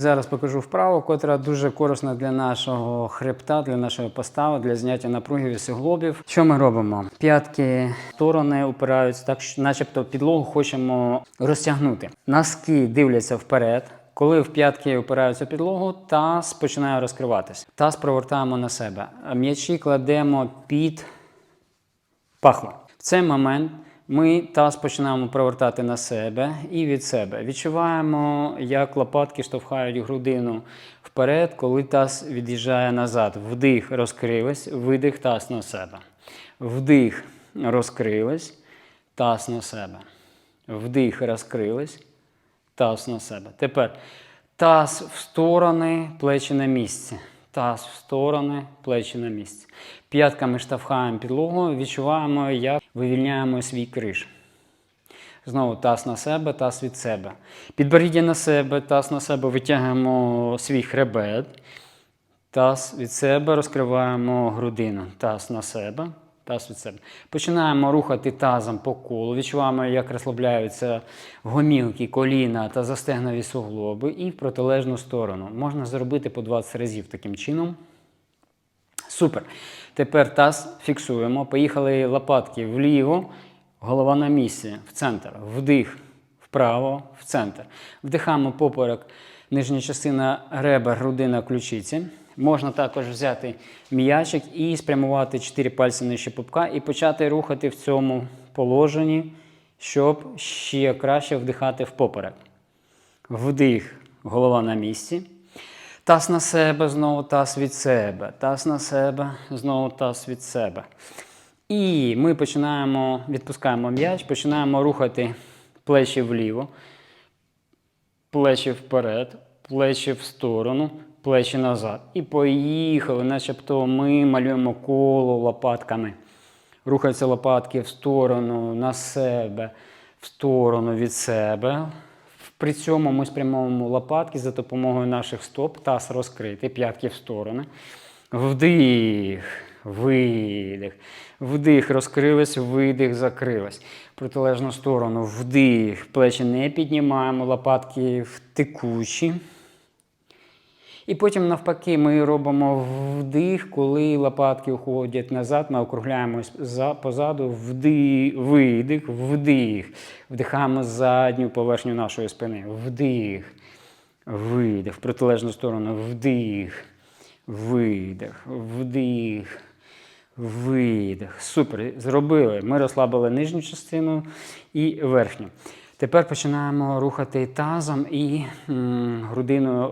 Зараз покажу вправу, котра дуже корисна для нашого хребта, для нашої постави, для зняття від суглобів. Що ми робимо? П'ятки сторони упираються, так начебто підлогу хочемо розтягнути. Носки дивляться вперед. Коли в п'ятки опираються підлогу, таз починає розкриватися. Таз провертаємо на себе. М'ячі кладемо під пахло. В цей момент ми таз починаємо провертати на себе і від себе. Відчуваємо, як лопатки штовхають грудину вперед, коли таз від'їжджає назад. Вдих, розкрились, видих, таз на себе. Вдих, розкрились, таз на себе. Вдих, розкрились, таз на себе. Тепер таз в сторони, плечі на місці. Таз в сторони, плечі на місці. П'ятками штовхаємо підлогу, відчуваємо, як вивільняємо свій криш. Знову таз на себе, таз від себе. Підборіддя на себе, таз на себе витягуємо свій хребет. Таз від себе розкриваємо грудину. Таз на себе, таз від себе. Починаємо рухати тазом по колу. Відчуваємо, як розслабляються гомілки, коліна та застегнові суглоби. І в протилежну сторону. Можна зробити по 20 разів таким чином. Супер. Тепер таз фіксуємо. Поїхали лопатки вліво, голова на місці, в центр. Вдих вправо, в центр. Вдихаємо поперек, нижня частина ребер, грудина, ключиці. Можна також взяти м'ячик і спрямувати 4 пальці нижче пупка і почати рухати в цьому положенні, щоб ще краще вдихати в поперек. Вдих, голова на місці. Таз на себе, знову таз від себе. Таз на себе, знову таз від себе. І ми починаємо, відпускаємо м'яч, починаємо рухати плечі вліво, плечі вперед, плечі в сторону, плечі назад. І поїхали, начебто ми малюємо коло лопатками. Рухаються лопатки в сторону, на себе, в сторону від себе. При цьому ми спрямовуємо лопатки за допомогою наших стоп, таз розкритий, п'ятки в сторони. Вдих, видих. Вдих, розкрились, видих, закрились. Протилежну сторону. Вдих. Плечі не піднімаємо, лопатки втекучі. текучі. І потім, навпаки, ми робимо вдих, коли лопатки уходять назад, ми округляємось за, позаду, вдих, видих, вдих. Вдихаємо задню поверхню нашої спини. Вдих, видих. В протилежну сторону. Вдих, видих, вдих. Видих. Супер. Зробили. Ми розслабили нижню частину і верхню. Тепер починаємо рухати тазом і м, грудиною